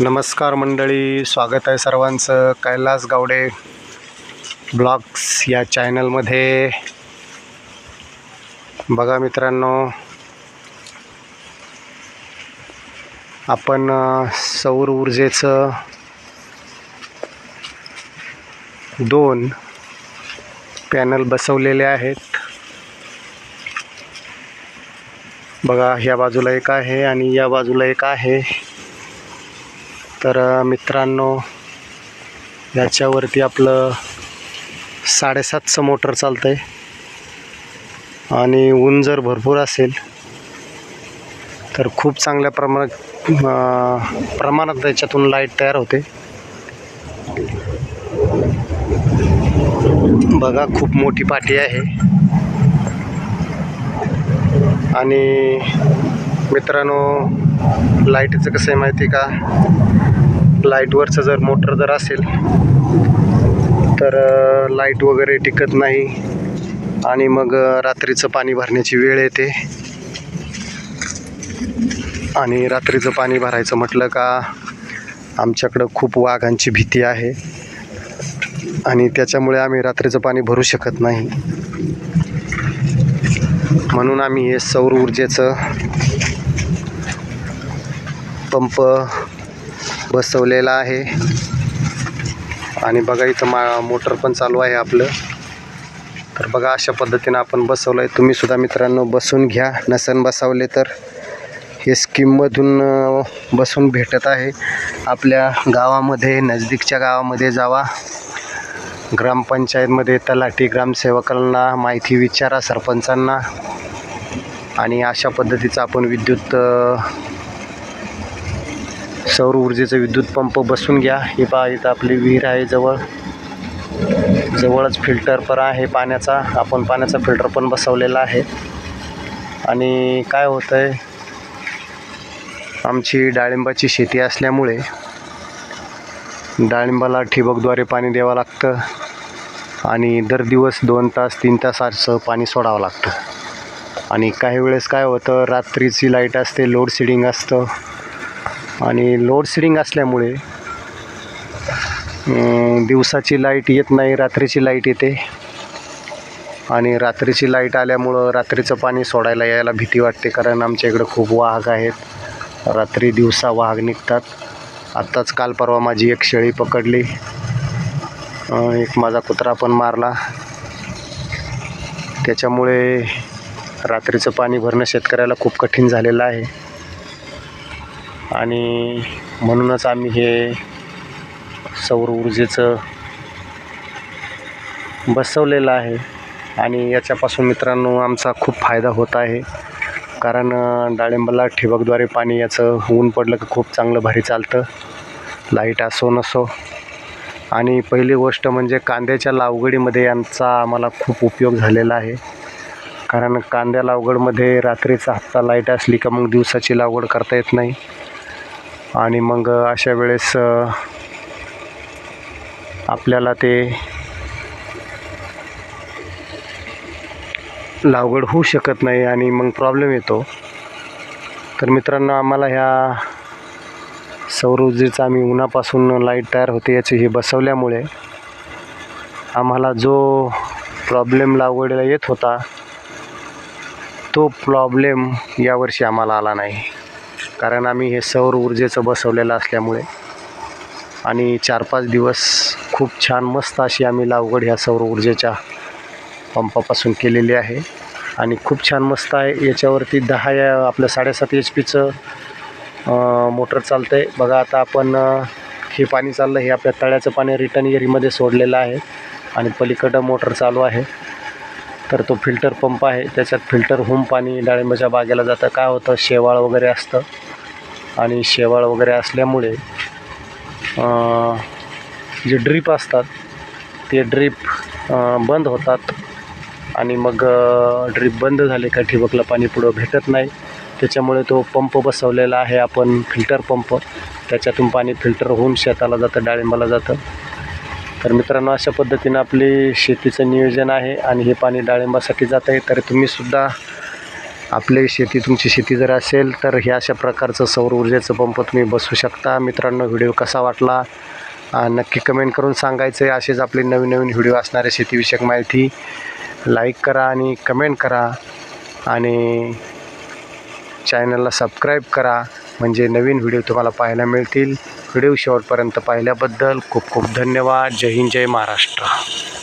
नमस्कार मंडळी स्वागत आहे सर्वांचं. कैलास गावडे ब्लॉग्स या चॅनलमध्ये. बघा मित्रांनो आपण सौर ऊर्जेचं दोन पॅनल बसवलेले आहेत. बघा ह्या बाजूला एक आहे आणि या बाजूला एक आहे. तर मित्रांनो याच्यावरती आपलं साडेसातचं मोटर चालतं आहे आणि ऊन जर भरपूर असेल तर खूप चांगल्या प्रमाणात प्रमाणात त्याच्यातून लाइट तयार होते. बघा खूप मोठी पाटी आहे. आणि मित्रांनो लाईटीचं कसं आहे माहिती आहे का? लाईटवरचं जर मोटर जर असेल तर लाइट वगैरे टिकत नाही. आणि मग रात्रीचं पाणी भरण्याची वेळ येते. आणि रात्रीचं पाणी भरायचं म्हटलं का आमच्याकडं खूप वाघांची भीती आहे. आणि त्याच्यामुळे आम्ही रात्रीचं पाणी भरू शकत नाही. म्हणून आम्ही हे सौर ऊर्जेचं पंप बसवलेला आहे. आणि बघा इथं मा मोटर पण चालू आहे आपलं. तर बघा अशा पद्धतीनं आपण बसवलं आहे तुम्हीसुद्धा मित्रांनो बसून घ्या. नसन बसवले तर हे स्कीममधून बसून भेटत आहे. आपल्या गावामध्ये नजदीकच्या गावामध्ये जावा. ग्रामपंचायतमध्ये तलाठी ग्रामसेवकांना माहिती विचारा सरपंचांना. आणि अशा पद्धतीचं आपण विद्युत सौर ऊर्जेचं विद्युत पंप बसून घ्या. हे पहा इथं आपली विहीर आहे जवळ. जवळच फिल्टर पण आहे पाण्याचा. आपण पाण्याचा फिल्टर पण बसवलेला आहे. आणि काय होतं आहे आमची डाळिंबाची शेती असल्यामुळे डाळिंबाला ठिबकद्वारे पाणी द्यावं लागतं आणि दर दिवस दोन तास तीन तास असं पाणी सोडावं लागतं. आणि काही वेळेस काय होतं? रात्रीची लाइट असते लोड शेडिंग असतं. आणि लोड शेडिंग असल्यामुळे दिवसाची लाइट येत नाही रात्रीची लाइट येते. आणि रात्रीची लाइट आल्यामुळं रात्रीचं पाणी सोडायला यायला भीती वाटते कारण आमच्या इकडं खूप वाघ आहेत. रात्री दिवसा वाघ निघतात. आत्ताच काल परवा माझी एक शेळी पकडली. एक माझा कुत्रा पण मारला. त्याच्यामुळे रात्रीचं पाणी भरणं शेतकऱ्याला खूप कठीण झालेलं आहे. आणि म्हणूनच आम्ही हे सौर ऊर्जेचं बसवलेलं आहे. आणि याच्यापासून मित्रांनो आमचा खूप फायदा होत आहे. कारण डाळिंबाला ठिबकद्वारे पाणी याचं ऊन पडलं की खूप चांगलं भारी चालतं. लाइट असो नसो. आणि पहिली गोष्ट म्हणजे कांद्याच्या लागवडीमध्ये यांचा आम्हाला खूप उपयोग झालेला आहे. कारण कांद्या लावगडमध्ये रात्रीचा हप्ता लाइट असली का मग दिवसाची लागवड करता येत नाही. आणि मग अशा वेळेस आपल्याला ते लागवड होऊ शकत नाही आणि मग प्रॉब्लेम येतो. तर मित्रांनो आम्हाला ह्या सौरऊर्जेचा आम्ही उन्हापासून लाइट तयार होते याची हे बसवल्यामुळे आम्हाला जो प्रॉब्लेम लागवडीला येत होता तो प्रॉब्लेम यावर्षी आम्हाला आला नाही. कारण आम्ही हे सौर ऊर्जेचं बसवलेलं असल्यामुळे. आणि चार पाच दिवस खूप छान मस्त अशी आम्ही लागवड ह्या सौर ऊर्जेच्या पंपापासून केलेली आहे. आणि खूप छान मस्त आहे. याच्यावरती दहा या आपलं साडेसात एच पीचं मोटर चालतं आहे बघा आता आपण हे पाणी चाललं हे आपल्या तळ्याचं पाणी रिटर्न एरीमध्ये सोडलेलं आहे. आणि पलीकडं मोटर चालू आहे. तर तो फिल्टर पंप आहे. त्याच्यात फिल्टर होऊन पाणी डाळिंबाच्या बागेला जातं. काय होतं? शेवाळ वगैरे असतं. आणि शेवाळ वगैरे असल्यामुळे जे ड्रीप असतात ते ड्रीप बंद होतात. आणि मग ड्रीप बंद झाले का ठिबकला पाणी पुढं भेटत नाही. त्याच्यामुळे तो पंप बसवलेला आहे आपण फिल्टर पंप. त्याच्यातून पाणी फिल्टर होऊन शेताला जातं डाळिंबाला जातं. तर मित्रांनो अशा पद्धतीनं आपली शेतीचं नियोजन आहे आणि हे पाणी डाळिंबासाठी जात आहे. तर तुम्हीसुद्धा आपली शेती तुमची शेती जर असेल तर ह्या अशा प्रकारचं सौर ऊर्जेचं पंप तुम्ही बसवू शकता. मित्रांनो व्हिडिओ कसा वाटला? नक्की कमेंट करून सांगायचं. आहे असेच आपले नवीन नवीन व्हिडिओ असणारे शेतीविषयक माहिती लाईक करा आणि कमेंट करा. आणि चॅनलला सबस्क्राईब करा. म्हणजे नवीन व्हिडिओ तुम्हाला पाहायला मिळतील. व्हिडिओ शेवटपर्यंत पाहिल्याबद्दल खूप खूप धन्यवाद. जय हिंद जय महाराष्ट्र.